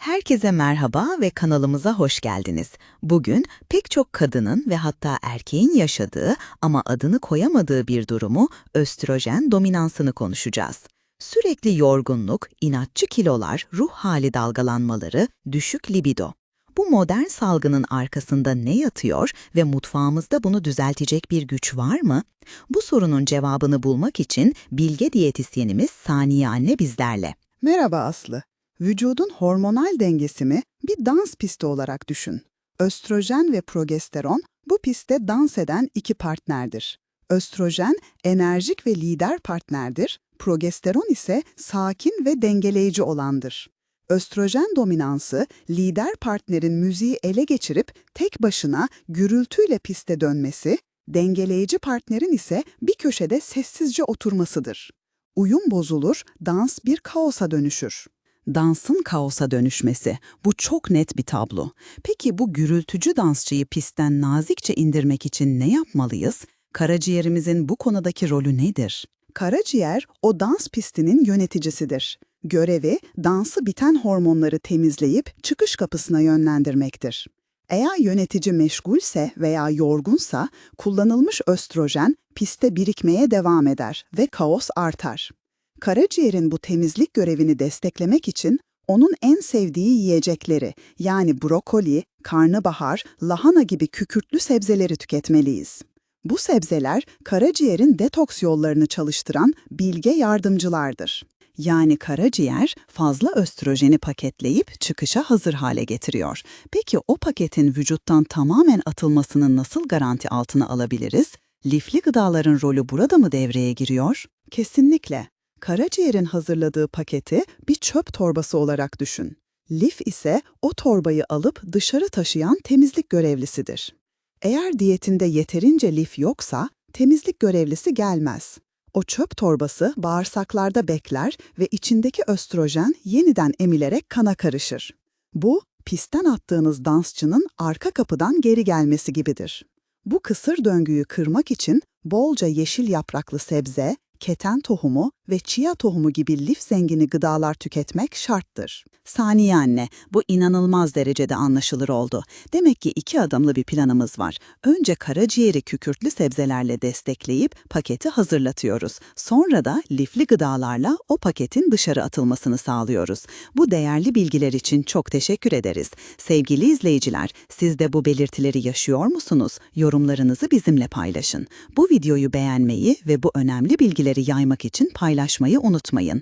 Herkese merhaba ve kanalımıza hoş geldiniz. Bugün pek çok kadının ve hatta erkeğin yaşadığı ama adını koyamadığı bir durumu östrojen dominansını konuşacağız. Sürekli yorgunluk, inatçı kilolar, ruh hali dalgalanmaları, düşük libido. Bu modern salgının arkasında ne yatıyor ve mutfağımızda bunu düzeltecek bir güç var mı? Bu sorunun cevabını bulmak için bilge diyetisyenimiz Saniye Anne bizlerle. Merhaba Aslı. Vücudun hormonal dengesi mi bir dans pisti olarak düşün. Östrojen ve progesteron bu pistte dans eden iki partnerdir. Östrojen enerjik ve lider partnerdir, progesteron ise sakin ve dengeleyici olandır. Östrojen dominansı lider partnerin müziği ele geçirip tek başına gürültüyle piste dönmesi, dengeleyici partnerin ise bir köşede sessizce oturmasıdır. Uyum bozulur, dans bir kaosa dönüşür. Dansın kaosa dönüşmesi. Bu çok net bir tablo. Peki bu gürültücü dansçıyı pistten nazikçe indirmek için ne yapmalıyız? Karaciğerimizin bu konudaki rolü nedir? Karaciğer o dans pistinin yöneticisidir. Görevi dansı biten hormonları temizleyip çıkış kapısına yönlendirmektir. Eğer yönetici meşgulse veya yorgunsa kullanılmış östrojen piste birikmeye devam eder ve kaos artar. Karaciğerin bu temizlik görevini desteklemek için onun en sevdiği yiyecekleri yani brokoli, karnabahar, lahana gibi kükürtlü sebzeleri tüketmeliyiz. Bu sebzeler karaciğerin detoks yollarını çalıştıran bilge yardımcılardır. Yani karaciğer fazla östrojeni paketleyip çıkışa hazır hale getiriyor. Peki o paketin vücuttan tamamen atılmasını nasıl garanti altına alabiliriz? Lifli gıdaların rolü burada mı devreye giriyor? Kesinlikle. Karaciğerin hazırladığı paketi bir çöp torbası olarak düşün. Lif ise o torbayı alıp dışarı taşıyan temizlik görevlisidir. Eğer diyetinde yeterince lif yoksa temizlik görevlisi gelmez. O çöp torbası bağırsaklarda bekler ve içindeki östrojen yeniden emilerek kana karışır. Bu, pistten attığınız dansçının arka kapıdan geri gelmesi gibidir. Bu kısır döngüyü kırmak için bolca yeşil yapraklı sebze, keten tohumu ve chia tohumu gibi lif zengini gıdalar tüketmek şarttır. Saniye anne, bu inanılmaz derecede anlaşılır oldu. Demek ki iki adımlı bir planımız var. Önce karaciğeri kükürtlü sebzelerle destekleyip paketi hazırlatıyoruz. Sonra da lifli gıdalarla o paketin dışarı atılmasını sağlıyoruz. Bu değerli bilgiler için çok teşekkür ederiz. Sevgili izleyiciler, siz de bu belirtileri yaşıyor musunuz? Yorumlarınızı bizimle paylaşın. Bu videoyu beğenmeyi ve bu önemli bilgileri yaymak için paylaşmayı unutmayın.